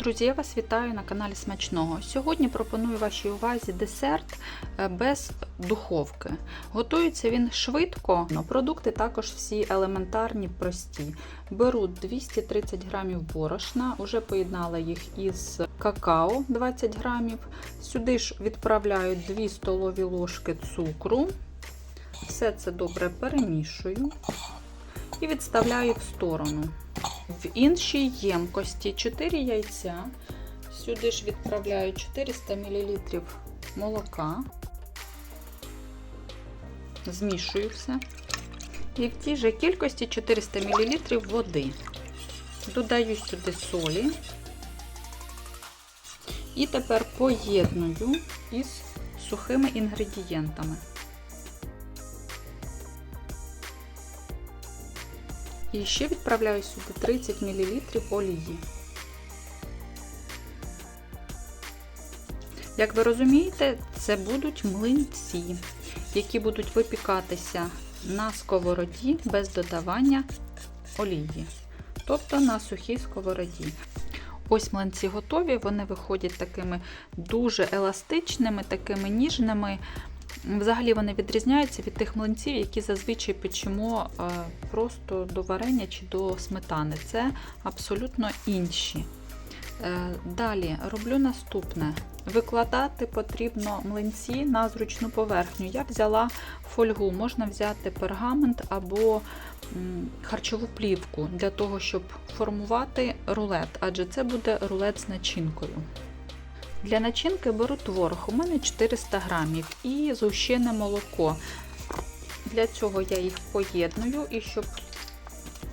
Друзі, я вас вітаю на каналі Смачного. Сьогодні пропоную вашій увазі десерт е, без духовки. Готується він швидко, але продукти також всі елементарні, прості. Беру 230 грамів борошна, вже поєднала їх із какао 20 грамів. Сюди ж відправляю 2 столові ложки цукру. Все це добре перемішую і відставляю в сторону. В іншій ємкості 4 яйця. Сюди ж відправляю 400 мл молока, змішую все. І в тій же кількості 400 мл води. Додаю сюди солі. І тепер поєдную із сухими інгредієнтами. І ще відправляю сюди 30 мл олії. Як ви розумієте, це будуть млинці, які будуть випікатися на сковороді без додавання олії, тобто на сухій сковороді. Ось млинці готові, вони виходять такими дуже еластичними, такими ніжними. Взагалі вони відрізняються від тих млинців, які зазвичай печемо просто до варення чи до сметани. Це абсолютно інші. Далі роблю наступне: викладати потрібно млинці на зручну поверхню. Я взяла фольгу, можна взяти пергамент або харчову плівку для того, щоб формувати рулет, адже це буде рулет з начинкою. Для начинки беру творог, у мене 400 грамів і згущене молоко. Для цього я їх поєдную і щоб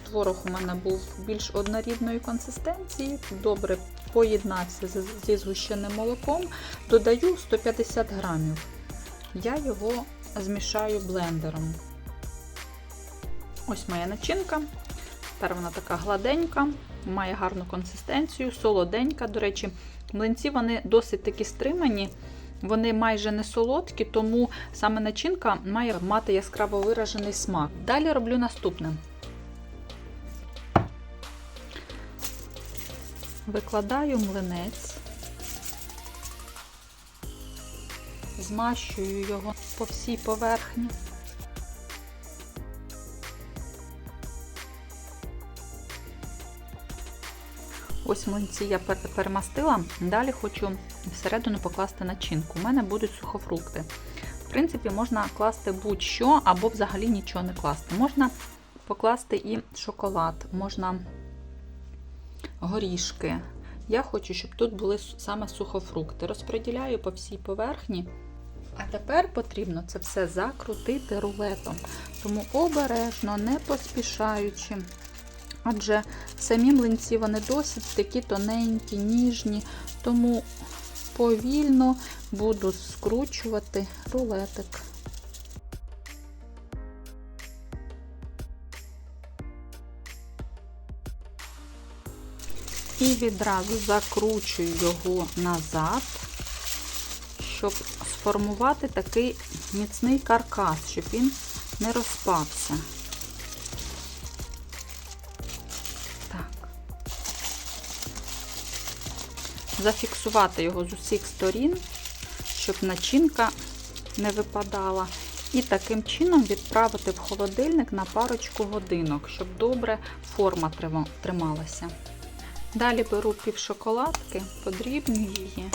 творог у мене був більш однорідної консистенції, добре поєднався зі згущеним молоком, додаю 150 грамів. Я його змішаю блендером. Ось моя начинка. Тепер вона така гладенька, має гарну консистенцію, солоденька. До речі, млинці вони досить такі стримані, вони майже не солодкі, тому саме начинка має мати яскраво виражений смак. Далі роблю наступне. Викладаю млинець, змащую його по всій поверхні. Ось млинці я перемастила, далі хочу всередину покласти начинку. У мене будуть сухофрукти. В принципі, можна класти будь-що або взагалі нічого не класти. Можна покласти і шоколад, можна горішки. Я хочу, щоб тут були саме сухофрукти. Розподіляю по всій поверхні. А тепер потрібно це все закрутити рулетом. Тому обережно, не поспішаючи. Адже самі млинці вони досить такі тоненькі, ніжні, тому повільно буду скручувати рулетик. І відразу закручую його назад, щоб сформувати такий міцний каркас, щоб він не розпався. Зафіксувати його з усіх сторін, щоб начинка не випадала. І таким чином відправити в холодильник на парочку годинок, щоб добре форма трималася. Далі беру пів шоколадки, подрібню її.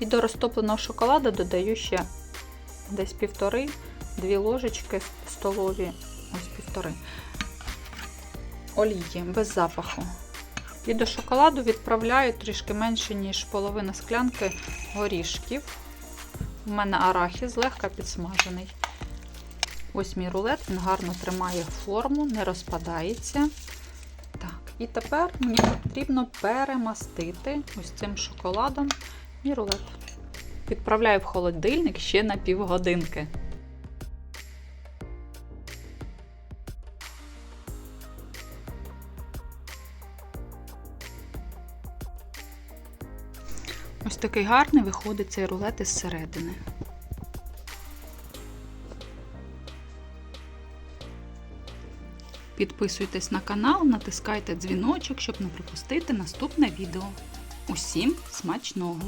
І до розтопленого шоколада додаю ще десь півтори-дві ложечки столові, ось півтори олії без запаху. І до шоколаду відправляю трішки менше, ніж половина склянки горішків. У мене арахіс злегка підсмажений. Ось мій рулет, він гарно тримає форму, не розпадається. Так, І тепер мені потрібно перемастити ось цим шоколадом мій рулет. Відправляю в холодильник ще на півгодинки. Ось такий гарний виходить цей рулет із середини. Підписуйтесь на канал, натискайте дзвіночок, щоб не пропустити наступне відео. Усім смачного!